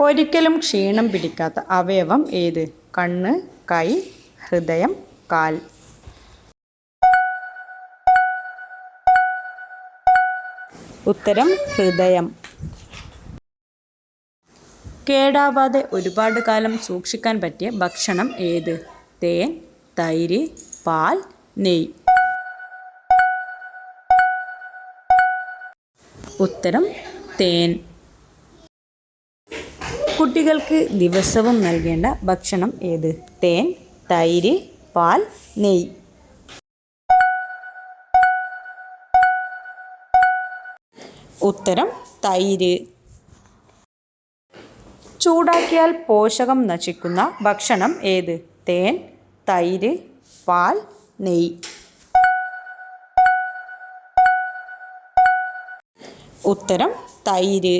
ഒരിക്കലും ക്ഷീണം പിടിക്കാത്ത അവയവം ഏത്? കണ്ണ് കൈ ഹൃദയം കാൽ. ഉത്തരം ഹൃദയം. കേടാവാതെ ഒരുപാട് കാലം സൂക്ഷിക്കാൻ പറ്റിയ ഭക്ഷണം ഏത്? തേൻ തൈര് പാൽ നെയ്യ്. ഉത്തരം തേൻ. കുട്ടികൾക്ക് ദിവസവും നൽകേണ്ട ഭക്ഷണം ഏത്? തേൻ തൈര് പാൽ നെയ് ഉത്തരം തൈര്. ചൂടാക്കിയാൽ പോഷകം നശിക്കുന്ന ഭക്ഷണം ഏത്? തേൻ തൈര് പാൽ നെയ്യ്. ഉത്തരം തൈര്.